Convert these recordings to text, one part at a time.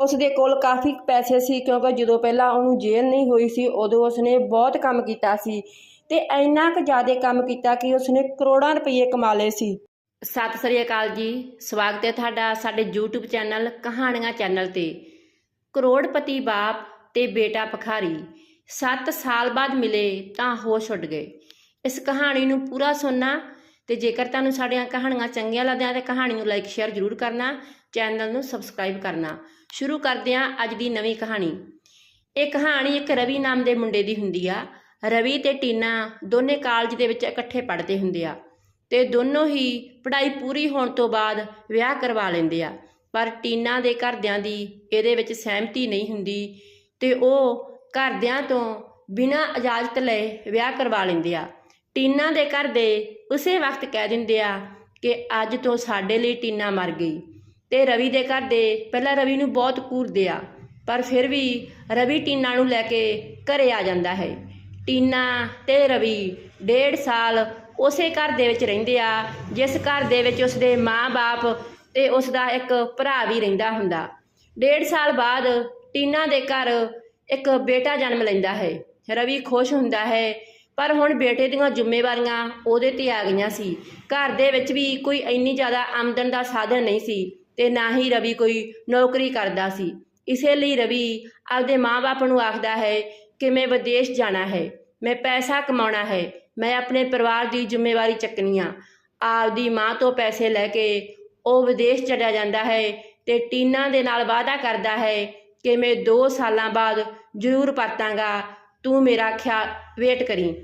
ਉਸ ਦੇ ਕੋਲ ਕਾਫੀ ਪੈਸੇ ਸੀ ਕਿਉਂਕਿ ਜਦੋਂ ਪਹਿਲਾਂ ਉਹਨੂੰ ਜੇਲ੍ਹ ਨਹੀਂ ਹੋਈ ਸੀ, ਉਦੋਂ ਉਸਨੇ ਬਹੁਤ ਕੰਮ ਕੀਤਾ ਸੀ ਤੇ ਇੰਨਾ ਕੁ ਜ਼ਿਆਦਾ ਕੰਮ ਕੀਤਾ ਕਿ ਉਸਨੇ ਕਰੋੜਾਂ ਰੁਪਏ ਕਮਾ ਲਏ ਸੀ। ਸਤਿ ਸ੍ਰੀ ਅਕਾਲ ਜੀ, ਸਵਾਗਤ ਹੈ ਤੁਹਾਡਾ ਸਾਡੇ YouTube ਚੈਨਲ ਕਹਾਣੀਆਂ ਚੈਨਲ ਤੇ। ਕਰੋੜਪਤੀ ਬਾਪ ਤੇ ਬੇਟਾ ਭਖਾਰੀ 7 ਸਾਲ ਬਾਅਦ ਮਿਲੇ ਤਾਂ ਹੋਸ਼ ਉੱਡ ਗਏ। ਇਸ ਕਹਾਣੀ ਨੂੰ ਪੂਰਾ ਸੁਣਨਾ ਤੇ ਜੇਕਰ ਤੁਹਾਨੂੰ ਸਾਡੀਆਂ ਕਹਾਣੀਆਂ ਚੰਗੀਆਂ ਲੱਗਦੀਆਂ ਤਾਂ ਕਹਾਣੀ ਨੂੰ ਲਾਈਕ ਸ਼ੇਅਰ ਜ਼ਰੂਰ ਕਰਨਾ ਚੈਨਲ ਨੂੰ ਸਬਸਕ੍ਰਾਈਬ ਕਰਨਾ। ਸ਼ੁਰੂ ਕਰਦੇ ਹਾਂ ਅੱਜ ਦੀ ਨਵੀਂ ਕਹਾਣੀ। ਇਹ ਕਹਾਣੀ ਇੱਕ ਰਵੀ ਨਾਮ ਦੇ ਮੁੰਡੇ ਦੀ ਹੁੰਦੀ ਆ। ਰਵੀ ਤੇ ਟੀਨਾ ਦੋਨੇ ਕਾਲਜ ਦੇ ਵਿੱਚ ਇਕੱਠੇ ਪੜ੍ਹਦੇ ਹੁੰਦੇ ਆ ਤੇ ਦੋਨੋਂ ਹੀ ਪੜ੍ਹਾਈ ਪੂਰੀ ਹੋਣ ਤੋਂ ਬਾਅਦ ਵਿਆਹ ਕਰਵਾ ਲੈਂਦੇ ਆ। ਪਰ ਟੀਨਾ ਦੇ ਘਰਦਿਆਂ ਦੀ ਇਹਦੇ ਵਿੱਚ ਸਹਿਮਤੀ ਨਹੀਂ ਹੁੰਦੀ ਤੇ ਉਹ ਘਰਦਿਆਂ ਤੋਂ ਬਿਨਾਂ ਇਜਾਜ਼ਤ ਲਏ ਵਿਆਹ ਕਰਵਾ ਲੈਂਦੇ ਆ। ਟੀਨਾ ਦੇ ਘਰ ਦੇ ਉਸੇ ਵਕਤ ਕਹਿ ਦਿੰਦੇ ਆ ਕਿ ਅੱਜ ਤੋਂ ਸਾਡੇ ਲਈ ਟੀਨਾ ਮਰ ਗਈ। ਤੇ ਰਵੀ ਦੇ ਘਰ ਦੇ ਪਹਿਲਾਂ ਰਵੀ ਨੂੰ ਬਹੁਤ ਘੂਰਦੇ ਆ, ਪਰ ਫਿਰ ਵੀ ਰਵੀ ਟੀਨਾ ਨੂੰ ਲੈ ਕੇ ਘਰੇ ਆ ਜਾਂਦਾ ਹੈ। ਟੀਨਾ ਤੇ ਰਵੀ ਡੇਢ ਸਾਲ ਉਸੇ ਘਰ ਦੇ ਵਿੱਚ ਰਹਿੰਦੇ ਆ, ਜਿਸ ਘਰ ਦੇ ਵਿੱਚ ਉਸਦੇ ਮਾਂ-ਬਾਪ ਤੇ ਉਸਦਾ ਇੱਕ ਭਰਾ ਵੀ ਰਹਿੰਦਾ ਹੁੰਦਾ। ਡੇਢ ਸਾਲ ਬਾਅਦ ਟੀਨਾ ਦੇ ਘਰ ਇੱਕ ਬੇਟਾ ਜਨਮ ਲੈਂਦਾ ਹੈ। ਰਵੀ ਖੁਸ਼ ਹੁੰਦਾ ਹੈ ਪਰ ਹੁਣ ਬੇਟੇ ਦੀਆਂ ਜ਼ਿੰਮੇਵਾਰੀਆਂ ਉਹਦੇ ਤੇ ਆ ਗਈਆਂ ਸੀ। ਘਰ ਦੇ ਵਿੱਚ ਵੀ ਕੋਈ ਇੰਨੀ ਜ਼ਿਆਦਾ ਆਮਦਨ ਦਾ ਸਾਧਨ ਨਹੀਂ ਸੀ ਤੇ ਨਾ ਹੀ ਰਵੀ ਕੋਈ ਨੌਕਰੀ ਕਰਦਾ ਸੀ। ਇਸੇ ਲਈ ਰਵੀ ਆਪਦੇ ਮਾਂ-ਬਾਪ ਨੂੰ ਆਖਦਾ ਹੈ ਕਿ ਮੈਂ ਵਿਦੇਸ਼ ਜਾਣਾ ਹੈ, ਮੈਂ ਪੈਸਾ ਕਮਾਉਣਾ ਹੈ, ਮੈਂ ਆਪਣੇ ਪਰਿਵਾਰ ਦੀ ਜ਼ਿੰਮੇਵਾਰੀ ਚੱਕਣੀ ਆ। ਆਪਦੀ ਮਾਂ ਤੋਂ ਪੈਸੇ ਲੈ ਕੇ ਉਹ ਵਿਦੇਸ਼ ਚੜਿਆ ਜਾਂਦਾ ਹੈ ਤੇ ਟੀਨਾ ਦੇ ਨਾਲ ਵਾਅਦਾ ਕਰਦਾ ਹੈ ਕਿ ਮੈਂ 2 ਸਾਲਾਂ ਬਾਅਦ ਜ਼ਰੂਰ ਪਰਤਾਂਗਾ, ਤੂੰ ਮੇਰਾ ਖਿਆਲ ਵੇਟ ਕਰੀ।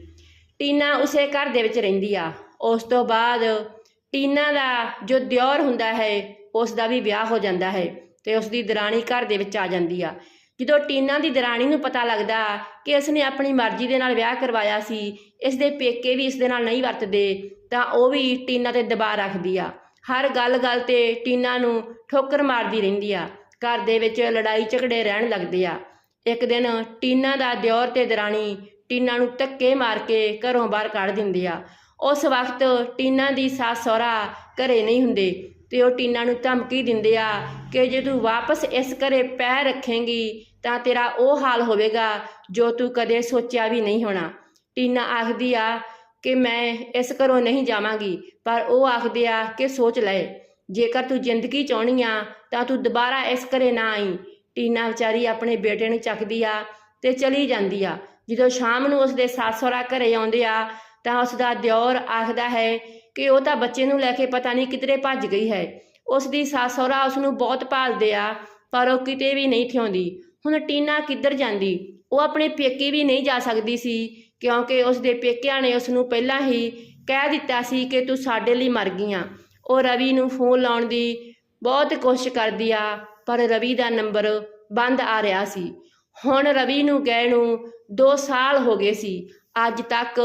ਟੀਨਾ ਉਸੇ ਘਰ ਦੇ ਵਿੱਚ ਰਹਿੰਦੀ ਆ। ਉਸ ਤੋਂ ਬਾਅਦ ਟੀਨਾ ਦਾ ਜੋ ਦਿਓਰ ਹੁੰਦਾ ਹੈ, ਉਸ ਦਾ ਵੀ ਵਿਆਹ ਹੋ ਜਾਂਦਾ ਹੈ ਤੇ ਉਸ ਦੀ ਦਰਾਣੀ ਘਰ ਦੇ ਵਿੱਚ ਆ ਜਾਂਦੀ ਆ। ਜਦੋਂ ਟੀਨਾ ਦੀ ਦਰਾਣੀ ਨੂੰ ਪਤਾ ਲੱਗਦਾ ਕਿ ਇਸ ਨੇ ਆਪਣੀ ਮਰਜ਼ੀ ਦੇ ਨਾਲ ਵਿਆਹ ਕਰਵਾਇਆ ਸੀ ਇਸ ਦੇ ਪੇਕੇ ਵੀ ਇਸ ਦੇ ਨਾਲ ਨਹੀਂ ਵਰਤਦੇ, ਤਾਂ ਉਹ ਵੀ ਟੀਨਾ ਤੇ ਦਬਾਅ ਰੱਖਦੀ ਆ। ਹਰ ਗੱਲ-ਗੱਲ ਤੇ ਟੀਨਾ ਨੂੰ ਠੋਕਰ ਮਾਰਦੀ ਰਹਿੰਦੀ ਆ। ਘਰ ਦੇ ਵਿੱਚ ਲੜਾਈ ਝਗੜੇ ਰਹਿਣ ਲੱਗਦੇ ਆ। ਇੱਕ ਦਿਨ ਟੀਨਾ ਦਾ ਦਿਓਰ ਤੇ ਦਰਾਣੀ ਟੀਨਾ ਨੂੰ ਧੱਕੇ ਮਾਰ ਕੇ ਘਰੋਂ ਬਾਹਰ ਕੱਢ ਦਿੰਦੇ ਆ। ਉਸ ਵਕਤ ਟੀਨਾ ਦੀ ਸੱਸ ਸਹੁਰਾ ਘਰੇ ਨਹੀਂ ਹੁੰਦੇ ਤੇ ਉਹ ਟੀਨਾ ਨੂੰ ਧਮਕੀ ਦਿੰਦੇ ਆ ਕਿ ਜੇ ਤੂੰ ਵਾਪਸ ਇਸ ਘਰੇ ਪੈਰ ਰੱਖੇਂਗੀ ਤਾਂ ਤੇਰਾ ਉਹ ਹਾਲ ਹੋਵੇਗਾ ਜੋ ਤੂੰ ਕਦੇ ਸੋਚਿਆ ਵੀ ਨਹੀਂ ਹੋਣਾ। ਟੀਨਾ ਆਖਦੀ ਆ ਕਿ ਮੈਂ ਇਸ ਘਰੋਂ ਨਹੀਂ ਜਾਵਾਂਗੀ, ਪਰ ਉਹ ਆਖਦੇ ਆ ਕਿ ਸੋਚ ਲੈ, ਜੇਕਰ ਤੂੰ ਜ਼ਿੰਦਗੀ ਚਾਹਣੀ ਆ ਤਾਂ ਤੂੰ ਦੁਬਾਰਾ ਇਸ ਘਰੇ ਨਾ ਆਈ। ਟੀਨਾ ਵਿਚਾਰੀ ਆਪਣੇ ਬੇਟੇ ਨੂੰ ਚੱਕਦੀ ਆ ਤੇ ਚਲੀ ਜਾਂਦੀ ਆ। ਜਦੋਂ ਸ਼ਾਮ ਨੂੰ ਉਸਦੇ ਸੱਸ ਸਹੁਰਾ ਘਰੇ ਆਉਂਦੇ ਆ, ਤਾਂ ਉਸਦਾ ਦਿਓਰ ਆਖਦਾ ਹੈ ਕਿ ਉਹ ਤਾਂ ਬੱਚੇ ਨੂੰ ਲੈ ਕੇ ਪਤਾ ਨਹੀਂ ਕਿਧਰੇ ਭੱਜ ਗਈ ਹੈ। ਉਸ ਦੀ ਸੱਸ ਸਹੁਰਾ ਉਸ ਨੂੰ ਬਹੁਤ ਭਾਲਦੇ ਆ, ਪਰ ਉਹ ਕਿਤੇ ਵੀ ਨਹੀਂ ਥਿਆਉਂਦੀ ਹੁਣ ਟੀਨਾ ਕਿੱਧਰ ਜਾਂਦੀ? ਉਹ ਆਪਣੇ ਪੇਕੇ ਵੀ ਨਹੀਂ ਜਾ ਸਕਦੀ ਸੀ, ਕਿਉਂਕਿ ਉਸ ਦੇ ਪੇਕਿਆਂ ਨੇ ਉਸ ਨੂੰ ਪਹਿਲਾਂ ਹੀ ਕਹਿ ਦਿੱਤਾ ਸੀ ਕਿ ਤੂੰ ਸਾਡੇ ਲਈ ਮਰ ਗਈਆਂ ਉਹ ਰਵੀ ਨੂੰ ਫੋਨ ਲਾਉਣ ਦੀ ਬਹੁਤ ਕੋਸ਼ਿਸ਼ ਕਰਦੀ ਆ, ਪਰ ਰਵੀ ਦਾ ਨੰਬਰ ਬੰਦ ਆ ਰਿਹਾ ਸੀ। ਹੁਣ ਰਵੀ ਨੂੰ ਗਏ ਨੂੰ 2 ਸਾਲ ਹੋ ਗਏ ਸੀ। ਅੱਜ ਤੱਕ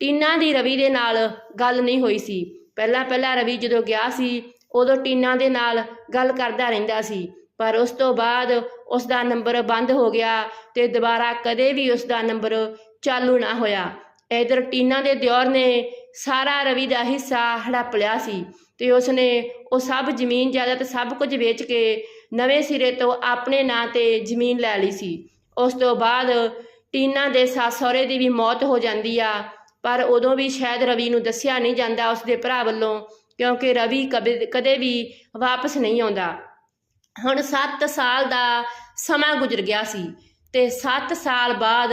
ਟੀਨਾ ਦੀ ਰਵੀ ਦੇ ਨਾਲ ਗੱਲ ਨਹੀਂ ਹੋਈ ਸੀ। ਪਹਿਲਾਂ ਪਹਿਲਾਂ ਰਵੀ ਜਦੋਂ ਗਿਆ ਸੀ, ਉਦੋਂ ਟੀਨਾ ਦੇ ਨਾਲ ਗੱਲ ਕਰਦਾ ਰਹਿੰਦਾ ਸੀ। ਪਰ ਉਸ ਤੋਂ ਬਾਅਦ ਉਸ ਦਾ ਨੰਬਰ ਬੰਦ ਹੋ ਗਿਆ ਤੇ ਦੁਬਾਰਾ ਕਦੇ ਵੀ ਉਸ ਦਾ ਨੰਬਰ ਚਾਲੂ ਨਾ ਹੋਇਆ। ਇਧਰ ਟੀਨਾ ਦੇ ਦਿਓਰ ਨੇ ਸਾਰਾ ਰਵੀ ਦਾ ਹਿੱਸਾ ਹੜੱਪ ਲਿਆ ਸੀ ਤੇ ਉਸ ਨੇ ਉਹ ਸਭ ਜ਼ਮੀਨ, ਜਾਇਦਾਦ ਸਭ ਕੁਝ ਵੇਚ ਕੇ ਨਵੇਂ ਸਿਰੇ ਤੋਂ ਆਪਣੇ ਨਾਂ ਤੇ ਜ਼ਮੀਨ ਲੈ ਲਈ ਸੀ। ਉਸ ਤੋਂ ਬਾਅਦ ਟੀਨਾ ਦੇ ਸੱਸ ਸਹੁਰੇ ਦੀ ਵੀ ਮੌਤ ਹੋ ਜਾਂਦੀ ਆ। ਪਰ ਉਦੋਂ ਵੀ ਸ਼ਾਇਦ ਰਵੀ ਨੂੰ ਦੱਸਿਆ ਨਹੀਂ ਜਾਂਦਾ ਉਸ ਦੇ ਭਰਾ ਵੱਲੋਂ, ਕਿਉਂਕਿ ਰਵੀ ਕਦੇ ਕਦੇ ਵੀ ਵਾਪਸ ਨਹੀਂ ਆਉਂਦਾ। ਹੁਣ 7 ਸਾਲ ਦਾ ਸਮਾਂ ਗੁਜ਼ਰ ਗਿਆ ਸੀ ਤੇ 7 ਸਾਲ ਬਾਅਦ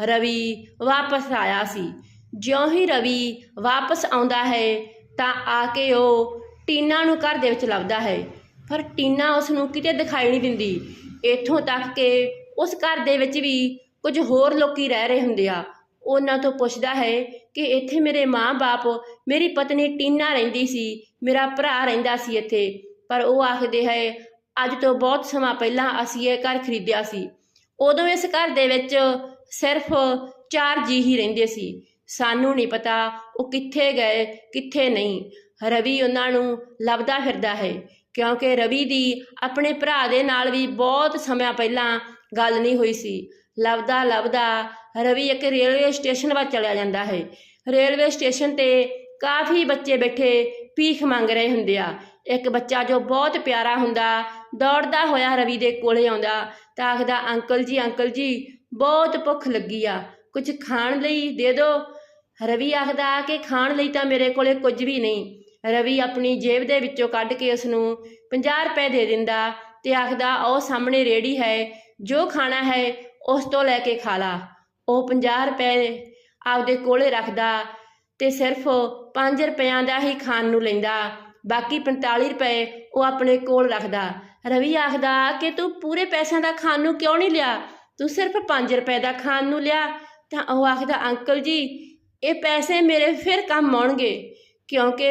ਰਵੀ ਵਾਪਸ ਆਇਆ ਸੀ। ਜਿਉਂ ਹੀ ਰਵੀ ਵਾਪਸ ਆਉਂਦਾ ਹੈ, ਤਾਂ ਆ ਕੇ ਉਹ ਟੀਨਾ ਨੂੰ ਘਰ ਦੇ ਵਿੱਚ ਲੱਭਦਾ ਹੈ। ਪਰ ਟੀਨਾ ਉਸ ਨੂੰ ਕਿਤੇ ਦਿਖਾਈ ਨਹੀਂ ਦਿੰਦੀ। ਇੱਥੋਂ ਤੱਕ ਕਿ ਉਸ ਘਰ ਦੇ ਵਿੱਚ ਵੀ ਕੁਝ ਹੋਰ ਲੋਕੀ ਰਹਿ ਰਹੇ ਹੁੰਦੇ ਆ। ਉਹਨਾਂ ਤੋਂ ਪੁੱਛਦਾ ਹੈ ਕਿ ਇੱਥੇ ਮੇਰੇ ਮਾਂ-ਬਾਪ, ਮੇਰੀ ਪਤਨੀ ਟੀਨਾ ਰਹਿੰਦੀ ਸੀ, ਮੇਰਾ ਭਰਾ ਰਹਿੰਦਾ ਸੀ ਇੱਥੇ। ਪਰ ਉਹ ਆਖਦੇ ਹੈ, ਅੱਜ ਤੋਂ ਬਹੁਤ ਸਮਾਂ ਪਹਿਲਾਂ ਅਸੀਂ ਇਹ ਘਰ ਖਰੀਦਿਆ ਸੀ। ਉਦੋਂ ਇਸ ਘਰ ਦੇ ਵਿੱਚ ਸਿਰਫ ਚਾਰ ਜੀ ਹੀ ਰਹਿੰਦੇ ਸੀ। ਸਾਨੂੰ ਨਹੀਂ ਪਤਾ ਉਹ ਕਿੱਥੇ ਗਏ, ਕਿੱਥੇ ਨਹੀਂ। ਰਵੀ ਉਹਨਾਂ ਨੂੰ ਲੱਭਦਾ ਫਿਰਦਾ ਹੈ, ਕਿਉਂਕਿ ਰਵੀ ਦੀ ਆਪਣੇ ਭਰਾ ਦੇ ਨਾਲ ਵੀ ਬਹੁਤ ਸਮਾਂ ਪਹਿਲਾਂ ਗੱਲ ਨਹੀਂ ਹੋਈ ਸੀ। ਲੱਭਦਾ ਲੱਭਦਾ ਰਵੀ ਇੱਕ ਰੇਲਵੇ ਸਟੇਸ਼ਨ ਵੱਲ ਚਲਿਆ ਜਾਂਦਾ ਹੈ। ਰੇਲਵੇ ਸਟੇਸ਼ਨ ਤੇ ਕਾਫੀ ਬੱਚੇ ਬੈਠੇ ਭੀਖ ਮੰਗ ਰਹੇ ਹੁੰਦੇ ਆ। ਇੱਕ ਬੱਚਾ ਜੋ ਬਹੁਤ ਪਿਆਰਾ ਹੁੰਦਾ, ਦੌੜਦਾ ਹੋਇਆ ਰਵੀ ਦੇ ਕੋਲੇ ਆਉਂਦਾ ਤਾਂ ਆਖਦਾ, ਅੰਕਲ ਜੀ ਅੰਕਲ ਜੀ, ਬਹੁਤ ਭੁੱਖ ਲੱਗੀ ਆ ਕੁਝ ਖਾਣ ਲਈ ਦੇ ਦਿਓ ਰਵੀ ਆਖਦਾ, ਕਿ ਖਾਣ ਲਈ ਤਾਂ ਮੇਰੇ ਕੋਲੇ ਕੁਝ ਵੀ ਨਹੀਂ। ਰਵੀ ਆਪਣੀ ਜੇਬ ਦੇ ਵਿੱਚੋਂ ਕੱਢ ਕੇ ਉਸ ਨੂੰ 50 ਰੁਪਏ ਦੇ ਦਿੰਦਾ ਤੇ ਆਖਦਾ, ਉਹ ਸਾਹਮਣੇ ਰੇੜੀ ਹੈ ਜੋ ਖਾਣਾ ਹੈ ਉਸ ਤੋਂ ਲੈ ਕੇ ਖਾ ਲਾ। ਉਹ 50 ਰੁਪਏ ਆਪਦੇ ਕੋਲੇ ਰੱਖਦਾ ਤੇ ਸਿਰਫ 5 ਰੁਪਿਆਂ ਦਾ ਹੀ ਖਾਣ ਨੂੰ ਲੈਂਦਾ। ਬਾਕੀ 45 ਰੁਪਏ ਉਹ ਆਪਣੇ ਕੋਲ ਰੱਖਦਾ। ਰਵੀ ਆਖਦਾ, ਕਿ ਤੂੰ ਪੂਰੇ ਪੈਸਿਆਂ ਦਾ ਖਾਣ ਨੂੰ ਕਿਉਂ ਨਹੀਂ ਲਿਆ? ਤੂੰ ਸਿਰਫ 5 ਰੁਪਏ ਦਾ ਖਾਣ ਨੂੰ ਲਿਆ। ਤਾਂ ਉਹ ਆਖਦਾ, ਅੰਕਲ ਜੀ, ਇਹ ਪੈਸੇ ਮੇਰੇ ਫਿਰ ਕੰਮ ਆਉਣਗੇ, ਕਿਉਂਕਿ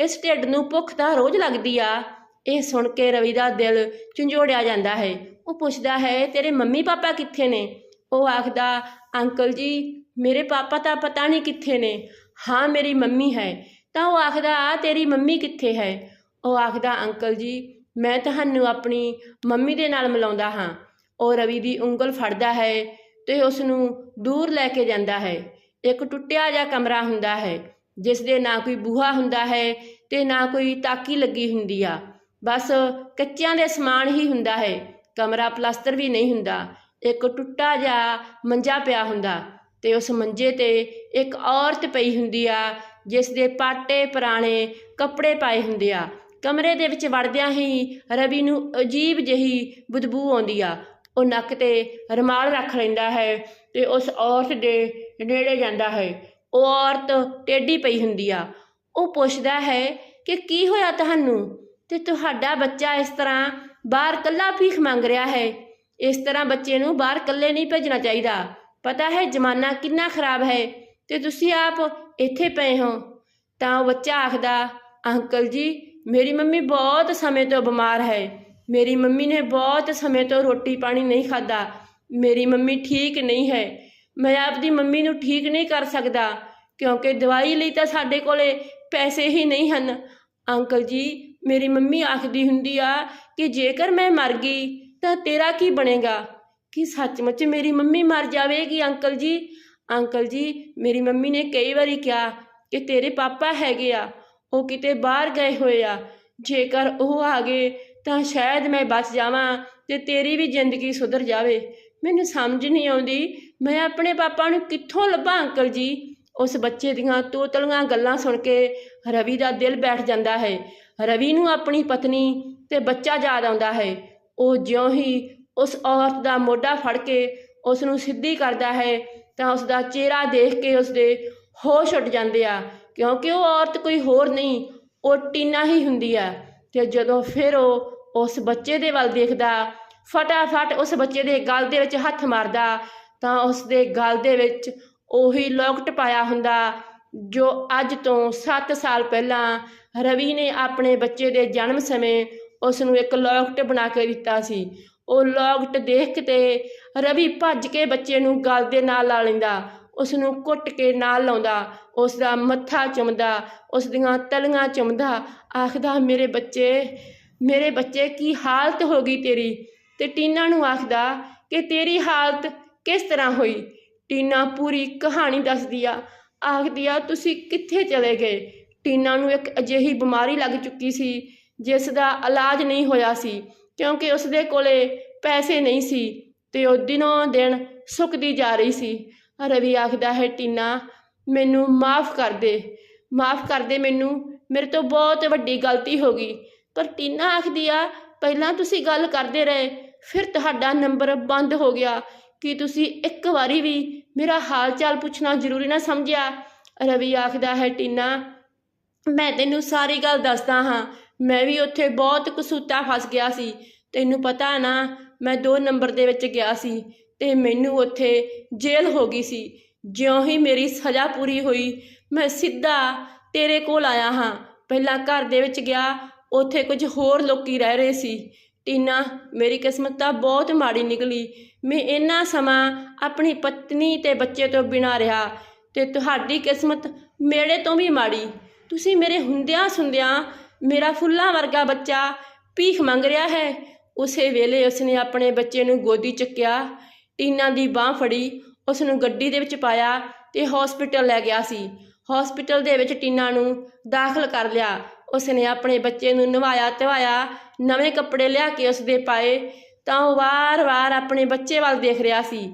ਇਸ ਢਿੱਡ ਨੂੰ ਭੁੱਖ ਤਾਂ ਰੋਜ਼ ਲੱਗਦੀ ਆ। ਇਹ ਸੁਣ ਕੇ ਰਵੀ ਦਾ ਦਿਲ ਝੰਜੋੜਿਆ ਜਾਂਦਾ ਹੈ। ਉਹ ਪੁੱਛਦਾ ਹੈ, ਤੇਰੇ ਮੰਮੀ ਪਾਪਾ ਕਿੱਥੇ ਨੇ? ਉਹ ਆਖਦਾ, ਅੰਕਲ ਜੀ, ਮੇਰੇ ਪਾਪਾ ਤਾਂ ਪਤਾ ਨਹੀਂ ਕਿੱਥੇ ਨੇ। ਹਾਂ, ਮੇਰੀ ਮੰਮੀ ਹੈ। ਤਾਂ ਉਹ ਆਖਦਾ ਤੇਰੀ ਮੰਮੀ ਕਿੱਥੇ ਹੈ? ਉਹ ਆਖਦਾ, ਅੰਕਲ ਜੀ, ਮੈਂ ਤੁਹਾਨੂੰ ਆਪਣੀ ਮੰਮੀ ਦੇ ਨਾਲ ਮਿਲਾਉਂਦਾ ਹਾਂ। ਉਹ ਰਵੀ ਦੀ ਉਂਗਲ ਫੜਦਾ ਹੈ ਤੇ ਉਸ ਨੂੰ ਦੂਰ ਲੈ ਕੇ ਜਾਂਦਾ ਹੈ। ਇੱਕ ਟੁੱਟਿਆ ਜਿਹਾ ਕਮਰਾ ਹੁੰਦਾ ਹੈ, ਜਿਸ ਦੇ ਨਾ ਕੋਈ ਬੂਹਾ ਹੁੰਦਾ ਹੈ ਤੇ ਨਾ ਕੋਈ ਤਾਕੀ ਲੱਗੀ ਹੁੰਦੀ ਆ। ਬਸ ਕੱਚਿਆਂ ਦੇ ਸਮਾਨ ਹੀ ਹੁੰਦਾ ਹੈ। ਕਮਰਾ ਪਲਾਸਟਰ ਵੀ ਨਹੀਂ ਹੁੰਦਾ। ਇੱਕ ਟੁੱਟਾ ਜਿਹਾ ਮੰਜਾ ਪਿਆ ਹੁੰਦਾ ਤੇ ਉਸ ਮੰਜੇ ਤੇ ਇੱਕ ਔਰਤ ਪਈ ਹੁੰਦੀ ਆ, ਜਿਸ ਦੇ ਪਾਟੇ ਪੁਰਾਣੇ ਕੱਪੜੇ ਪਾਏ ਹੁੰਦੇ ਆ। ਕਮਰੇ ਦੇ ਵਿੱਚ ਵੜਦਿਆਂ ਹੀ ਰਵੀ ਨੂੰ ਅਜੀਬ ਜਿਹੀ ਬਦਬੂ ਆਉਂਦੀ ਆ। ਉਹ ਨੱਕ ਤੇ ਰੁਮਾਲ ਰੱਖ ਲੈਂਦਾ ਹੈ ਤੇ ਉਸ ਔਰਤ ਦੇ ਨੇੜੇ ਜਾਂਦਾ ਹੈ। ਉਹ ਔਰਤ ਟੇਢੀ ਪਈ ਹੁੰਦੀ ਆ। ਉਹ ਪੁੱਛਦਾ ਹੈ ਕਿ ਕੀ ਹੋਇਆ ਤੁਹਾਨੂੰ? ਤੇ ਤੁਹਾਡਾ ਬੱਚਾ ਇਸ ਤਰ੍ਹਾਂ ਬਾਹਰ ਕੱਲਾ ਭੀਖ ਮੰਗ ਰਿਹਾ ਹੈ। ਇਸ ਤਰ੍ਹਾਂ ਬੱਚੇ ਨੂੰ ਬਾਹਰ ਕੱਲੇ ਨਹੀਂ ਭੇਜਣਾ ਚਾਹੀਦਾ। ਪਤਾ ਹੈ ਜ਼ਮਾਨਾ ਕਿੰਨਾ ਖਰਾਬ ਹੈ ਤੇ ਤੁਸੀਂ ਆਪ ਇੱਥੇ ਪਏ ਹੋ। ਤਾਂ ਉਹ ਬੱਚਾ ਆਖਦਾ, ਅੰਕਲ ਜੀ, ਮੇਰੀ ਮੰਮੀ ਬਹੁਤ ਸਮੇਂ ਤੋਂ ਬਿਮਾਰ ਹੈ। ਮੇਰੀ ਮੰਮੀ ਨੇ ਬਹੁਤ ਸਮੇਂ ਤੋਂ ਰੋਟੀ ਪਾਣੀ ਨਹੀਂ ਖਾਦਾ ਮੇਰੀ ਮੰਮੀ ਠੀਕ ਨਹੀਂ ਹੈ। ਮੈਂ ਆਪਦੀ ਮੰਮੀ ਨੂੰ ਠੀਕ ਨਹੀਂ ਕਰ ਸਕਦਾ, ਕਿਉਂਕਿ ਦਵਾਈ ਲਈ ਤਾਂ ਸਾਡੇ ਕੋਲੇ ਪੈਸੇ ਹੀ ਨਹੀਂ ਹਨ। ਅੰਕਲ ਜੀ ਮੇਰੀ ਮੰਮੀ ਆਖਦੀ ਹੁੰਦੀ ਆ ਕਿ ਜੇਕਰ ਮੈਂ ਮਰ ਗਈ ਤਾਂ ਤੇਰਾ ਕੀ ਬਣੇਗਾ? ਕਿ ਸੱਚਮੁੱਚ ਮੇਰੀ ਮੰਮੀ ਮਰ ਜਾਵੇਗੀ ਅੰਕਲ ਜੀ? ਅੰਕਲ ਜੀ, ਮੇਰੀ ਮੰਮੀ ਨੇ ਕਈ ਵਾਰੀ ਕਿਹਾ ਕਿ ਤੇਰੇ ਪਾਪਾ ਹੈਗੇ ਆ, ਉਹ ਕਿਤੇ ਬਾਹਰ ਗਏ ਹੋਏ ਆ। ਜੇਕਰ ਉਹ ਆ ਗਏ ਤਾਂ ਸ਼ਾਇਦ ਮੈਂ ਬਚ ਜਾਵਾਂ ਤੇ ਤੇਰੀ ਵੀ ਜ਼ਿੰਦਗੀ ਸੁਧਰ ਜਾਵੇ। ਮੈਨੂੰ ਸਮਝ ਨਹੀਂ ਆਉਂਦੀ, ਮੈਂ ਆਪਣੇ ਪਾਪਾ ਨੂੰ ਕਿੱਥੋਂ ਲੱਭਾਂ ਅੰਕਲ ਜੀ? ਉਸ ਬੱਚੇ ਦੀਆਂ ਤੋਤਲੀਆਂ ਗੱਲਾਂ ਸੁਣ ਕੇ ਰਵੀ ਦਾ ਦਿਲ ਬੈਠ ਜਾਂਦਾ ਹੈ। ਰਵੀ ਨੂੰ ਆਪਣੀ ਪਤਨੀ ਤੇ ਬੱਚਾ ਯਾਦ ਆਉਂਦਾ ਹੈ। ਉਹ ਜਿਉਂ ਹੀ ਉਸ ਔਰਤ ਦਾ ਮੋਢਾ ਫੜ ਕੇ ਉਸ ਨੂੰ ਸਿੱਧੀ ਕਰਦਾ ਹੈ ਤਾਂ ਉਸ ਦਾ ਚਿਹਰਾ ਦੇਖ ਕੇ ਉਸ ਦੇ ਹੋਸ਼ ਉੱਡ ਜਾਂਦੇ ਆ, ਕਿਉਂਕਿ ਉਹ ਔਰਤ ਕੋਈ ਹੋਰ ਨਹੀਂ, ਉਹ ਟੀਨਾ ਹੀ ਹੁੰਦੀ ਆ। ਤੇ ਜਦੋਂ ਫਿਰ ਉਹ ਉਸ ਬੱਚੇ ਦੇ ਵੱਲ ਦੇਖਦਾ, ਫਟਾਫਟ ਉਸ ਬੱਚੇ ਦੇ ਗਲ ਦੇ ਵਿੱਚ ਹੱਥ ਮਾਰਦਾ ਤਾਂ ਉਸ ਦੇ ਗਲ ਦੇ ਵਿੱਚ ਉਹੀ ਲੋਕਟ ਪਾਇਆ ਹੁੰਦਾ ਜੋ ਅੱਜ ਤੋਂ 7 ਸਾਲ ਪਹਿਲਾਂ ਰਵੀ ਨੇ ਆਪਣੇ ਬੱਚੇ ਦੇ ਜਨਮ ਸਮੇਂ ਉਸ ਨੂੰ ਇੱਕ ਲੋਕਟ ਬਣਾ ਕੇ ਦਿੱਤਾ ਸੀ। ਉਹ ਲੌਕਟ ਦੇਖ ਕੇ ਰਵੀ ਭੱਜ ਕੇ ਬੱਚੇ ਨੂੰ ਗਲ ਦੇ ਨਾਲ ਲਾ ਲੈਂਦਾ। ਉਸ ਨੂੰ ਕੁੱਟ ਕੇ ਨਾਲ ਲਾਉਂਦਾ। ਉਸ ਦਾ ਮੱਥਾ ਚੁੰਮਦਾ। ਉਸ ਦੀਆਂ ਤਲੀਆਂ ਚੁੰਮਦਾ। ਆਖਦਾ, ਮੇਰੇ ਬੱਚੇ ਮੇਰੇ ਬੱਚੇ, ਕੀ ਹਾਲਤ ਹੋ ਗਈ ਤੇਰੀ? ਤੇ ਟੀਨਾ ਨੂੰ ਆਖਦਾ ਕਿ ਤੇਰੀ ਹਾਲਤ ਕਿਸ ਤਰ੍ਹਾਂ ਹੋਈ? ਟੀਨਾ ਪੂਰੀ ਕਹਾਣੀ ਦੱਸਦੀ ਆ। ਆਖਦੀ ਆ, ਤੁਸੀਂ ਕਿੱਥੇ ਚਲੇ ਗਏ? ਟੀਨਾ ਨੂੰ ਇੱਕ ਅਜਿਹੀ ਬਿਮਾਰੀ ਲੱਗ ਚੁੱਕੀ ਸੀ, ਜਿਸ ਦਾ ਇਲਾਜ ਨਹੀਂ ਹੋਇਆ ਸੀ, ਕਿਉਂਕਿ ਉਸ ਦੇ ਕੋਲੇ ਪੈਸੇ ਨਹੀਂ ਸੀ ਤੇ ਉਹ ਦਿਨੋਂ ਦਿਨ ਸੁੱਕਦੀ ਜਾ ਰਹੀ ਸੀ। ਰਵੀ ਆਖਦਾ ਹੈ, ਟੀਨਾ, ਮੈਨੂੰ ਮਾਫ ਕਰ ਦੇ, ਮਾਫ ਕਰ ਦੇ ਮੈਨੂੰ, ਮੇਰੇ ਤੋਂ ਬਹੁਤ ਵੱਡੀ ਗਲਤੀ ਹੋ ਗਈ। ਪਰ ਟੀਨਾ ਆਖਦੀ ਆ, ਪਹਿਲਾਂ ਤੁਸੀਂ ਗੱਲ ਕਰਦੇ ਰਹੇ, ਫਿਰ ਤੁਹਾਡਾ ਨੰਬਰ ਬੰਦ ਹੋ ਗਿਆ, ਕਿ ਤੁਸੀਂ ਇੱਕ ਵਾਰੀ ਵੀ ਮੇਰਾ ਹਾਲ ਚਾਲ ਪੁੱਛਣਾ ਜ਼ਰੂਰੀ ਨਾ ਸਮਝਿਆ? ਰਵੀ ਆਖਦਾ ਹੈ, ਟੀਨਾ, ਮੈਂ ਤੈਨੂੰ ਸਾਰੀ ਗੱਲ ਦੱਸਦਾ ਹਾਂ। ਮੈਂ ਵੀ ਉੱਥੇ ਬਹੁਤ ਕਸੂਤਾ ਫਸ ਗਿਆ ਸੀ। ਤੈਨੂੰ ਪਤਾ ਨਾ, ਮੈਂ ਦੋ ਨੰਬਰ ਦੇ ਵਿੱਚ ਗਿਆ ਸੀ ਤੇ ਮੈਨੂੰ ਉੱਥੇ ਜੇਲ੍ਹ ਹੋ ਗਈ ਸੀ। ਜਿਉਂ ਹੀ ਮੇਰੀ ਸਜ਼ਾ ਪੂਰੀ ਹੋਈ, ਮੈਂ ਸਿੱਧਾ ਤੇਰੇ ਕੋਲ ਆਇਆ ਹਾਂ। ਪਹਿਲਾਂ ਘਰ ਦੇ ਵਿੱਚ ਗਿਆ, ਉੱਥੇ ਕੁਝ ਹੋਰ ਲੋਕੀ ਰਹਿ ਰਹੇ ਸੀ। ਟੀਨਾ, ਮੇਰੀ ਕਿਸਮਤ ਤਾਂ ਬਹੁਤ ਮਾੜੀ ਨਿਕਲੀ। ਮੈਂ ਇੰਨਾ ਸਮਾਂ ਆਪਣੀ ਪਤਨੀ ਤੇ ਬੱਚੇ ਤੋਂ ਬਿਨਾਂ ਰਿਹਾ ਤੇ ਤੁਹਾਡੀ ਕਿਸਮਤ ਮੇਰੇ ਤੋਂ ਵੀ ਮਾੜੀ। ਤੁਸੀਂ ਮੇਰੇ ਹੁੰਦਿਆਂ ਸੁੰਦਿਆਂ ਮੇਰਾ ਫੁੱਲਾਂ ਵਰਗਾ ਬੱਚਾ ਭੀਖ ਮੰਗ ਰਿਹਾ ਹੈ। ਉਸੇ ਵੇਲੇ ਉਸਨੇ ਆਪਣੇ ਬੱਚੇ ਨੂੰ ਗੋਦੀ ਚੱਕਿਆ। ਟੀਨਾ ਦੀ ਬਾਹ ਫੜੀ ਉਸ ਨੂੰ ਗੱਡੀ ਦੇ ਵਿੱਚ ਪਾਇਆ ਤੇ ਹਸਪੀਟਲ ਲੈ ਗਿਆ ਸੀ। ਹਸਪੀਟਲ ਦੇ ਵਿੱਚ ਟੀਨਾ ਨੂੰ ਦਾਖਲ ਕਰ ਲਿਆ। ਉਸਨੇ ਆਪਣੇ ਬੱਚੇ ਨੂੰ ਨਵਾਇਆ ਧਵਾਇਆ ਨਵੇਂ ਕੱਪੜੇ ਲਿਆ ਕੇ ਉਸਦੇ ਪਾਏ, ਤਾਂ ਉਹ ਵਾਰ-ਵਾਰ ਆਪਣੇ ਬੱਚੇ ਵੱਲ ਦੇਖ ਰਿਹਾ ਸੀ।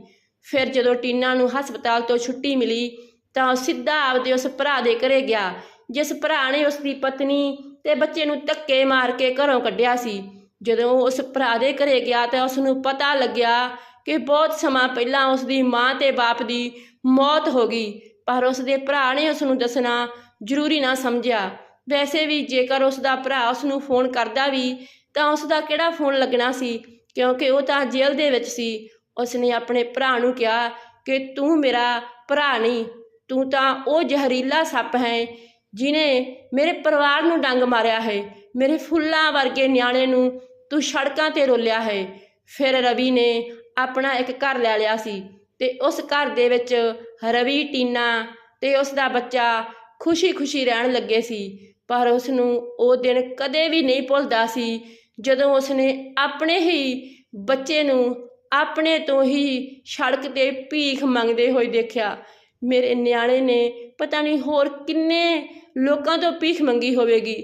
ਫਿਰ ਜਦੋਂ ਟੀਨਾ ਨੂੰ ਹਸਪਤਾਲ ਤੋਂ ਛੁੱਟੀ ਮਿਲੀ, ਤਾਂ ਉਹ ਸਿੱਧਾ ਆਪਦੇ ਉਸ ਭਰਾ ਦੇ ਘਰੇ ਗਿਆ, ਜਿਸ ਭਰਾ ਨੇ ਉਸਦੀ ਪਤਨੀ ਤੇ ਬੱਚੇ ਨੂੰ ਧੱਕੇ ਮਾਰ ਕੇ ਘਰੋਂ ਕੱਢਿਆ ਸੀ। ਜਦੋਂ ਉਹ ਉਸ ਭਰਾ ਦੇ ਘਰੇ ਗਿਆ ਤਾਂ ਉਸ ਨੂੰ ਪਤਾ ਲੱਗਿਆ ਕਿ ਬਹੁਤ ਸਮਾਂ ਪਹਿਲਾਂ ਉਸ ਦੀ ਮਾਂ ਤੇ ਬਾਪ ਦੀ ਮੌਤ ਹੋ ਗਈ, ਪਰ ਉਸ ਦੇ ਭਰਾ ਨੇ ਉਸ ਨੂੰ ਦੱਸਣਾ ਜ਼ਰੂਰੀ ਨਾ ਸਮਝਿਆ। ਵੈਸੇ ਵੀ ਜੇਕਰ ਉਸ ਦਾ ਭਰਾ ਉਸ ਨੂੰ ਫੋਨ ਕਰਦਾ ਵੀ, ਤਾਂ ਉਸ ਦਾ ਕਿਹੜਾ ਫੋਨ ਲੱਗਣਾ ਸੀ? ਕਿਉਂਕਿ ਉਹ ਤਾਂ ਜੇਲ੍ਹ ਦੇ ਵਿੱਚ ਸੀ। ਉਸ ਨੇ ਆਪਣੇ ਭਰਾ ਨੂੰ ਕਿਹਾ ਕਿ ਤੂੰ ਮੇਰਾ ਭਰਾ ਨਹੀਂ, ਤੂੰ ਤਾਂ ਉਹ ਜ਼ਹਿਰੀਲਾ ਸੱਪ ਹੈ ਜਿਨੇ ਮੇਰੇ ਪਰਿਵਾਰ ਨੂੰ ਡੰਗ ਮਾਰਿਆ ਹੈ, ਮੇਰੇ ਫੁੱਲਾਂ ਵਰਗੇ ਨਿਆਣੇ ਨੂੰ ਤੂੰ ਸੜਕਾਂ ਤੇ ਰੋਲਿਆ ਹੈ। ਫਿਰ ਰਵੀ ਨੇ ਆਪਣਾ ਇੱਕ ਘਰ ਲੈ ਲਿਆ ਸੀ ਤੇ ਉਸ ਘਰ ਦੇ ਵਿੱਚ ਰਵੀ, ਟੀਨਾ ਤੇ ਉਸ ਦਾ ਬੱਚਾ ਖੁਸ਼ੀ-ਖੁਸ਼ੀ ਰਹਿਣ ਲੱਗੇ ਸੀ। ਪਰ ਉਸ ਨੂੰ ਉਹ ਦਿਨ ਕਦੇ ਵੀ ਨਹੀਂ ਭੁੱਲਦਾ ਸੀ, ਜਦੋਂ ਉਸ ਨੇ ਆਪਣੇ ਹੀ ਬੱਚੇ ਨੂੰ ਆਪਣੇ ਤੋਂ ਹੀ ਸੜਕ ਤੇ ਭੀਖ ਮੰਗਦੇ ਹੋਏ ਦੇਖਿਆ। ਮੇਰੇ ਨਿਆਣੇ ਨੇ ਪਤਾ ਨਹੀਂ ਹੋਰ ਕਿੰਨੇ ਲੋਕਾਂ ਤੋਂ ਭੀਖ ਮੰਗੀ ਹੋਵੇਗੀ,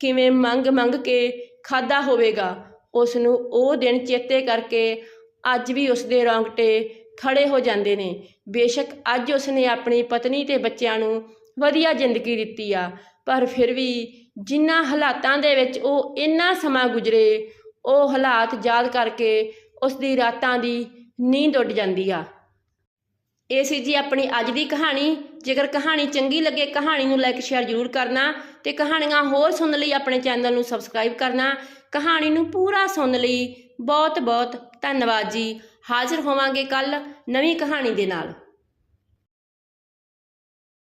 ਕਿਵੇਂ ਮੰਗ ਮੰਗ ਕੇ ਖਾਦਾ ਹੋਵੇਗਾ। ਉਸ ਨੂੰ ਉਹ ਦਿਨ ਚੇਤੇ ਕਰਕੇ ਅੱਜ ਵੀ ਉਸ ਦੇ ਰੌਂਗਟੇ ਖੜੇ ਹੋ ਜਾਂਦੇ ਨੇ। ਬੇਸ਼ੱਕ ਅੱਜ ਉਸ ਨੇ ਆਪਣੀ ਪਤਨੀ ਤੇ ਬੱਚਿਆਂ ਨੂੰ ਵਧੀਆ ਜ਼ਿੰਦਗੀ ਦਿੱਤੀ ਆ। ਪਰ ਫਿਰ ਵੀ ਜਿਨ੍ਹਾਂ ਹਾਲਾਤਾਂ ਦੇ ਵਿੱਚ ਉਹ ਇੰਨਾ ਸਮਾਂ ਗੁਜ਼ਰੇ, ਉਹ ਹਾਲਾਤ ਯਾਦ ਕਰਕੇ ਉਸ ਦੀ ਰਾਤਾਂ ਦੀ ਨੀਂਦ ਉੱਡ ਜਾਂਦੀ ਆ। ਇਹ ਸੀ ਜੀ ਆਪਣੀ ਅੱਜ ਦੀ ਕਹਾਣੀ। ਜੇਕਰ ਕਹਾਣੀ ਚੰਗੀ ਲੱਗੇ, ਕਹਾਣੀ ਨੂੰ ਲਾਈਕ ਸ਼ੇਅਰ ਜ਼ਰੂਰ ਕਰਨਾ ਤੇ ਕਹਾਣੀਆਂ ਹੋਰ ਸੁਣਨ ਲਈ ਆਪਣੇ ਚੈਨਲ ਨੂੰ ਸਬਸਕ੍ਰਾਈਬ ਕਰਨਾ। ਕਹਾਣੀ ਨੂੰ ਪੂਰਾ ਸੁਣਨ ਲਈ ਬਹੁਤ ਬਹੁਤ ਧੰਨਵਾਦ ਜੀ। ਹਾਜ਼ਰ ਹੋਵਾਂਗੇ ਕੱਲ ਨਵੀਂ ਕਹਾਣੀ ਦੇ ਨਾਲ।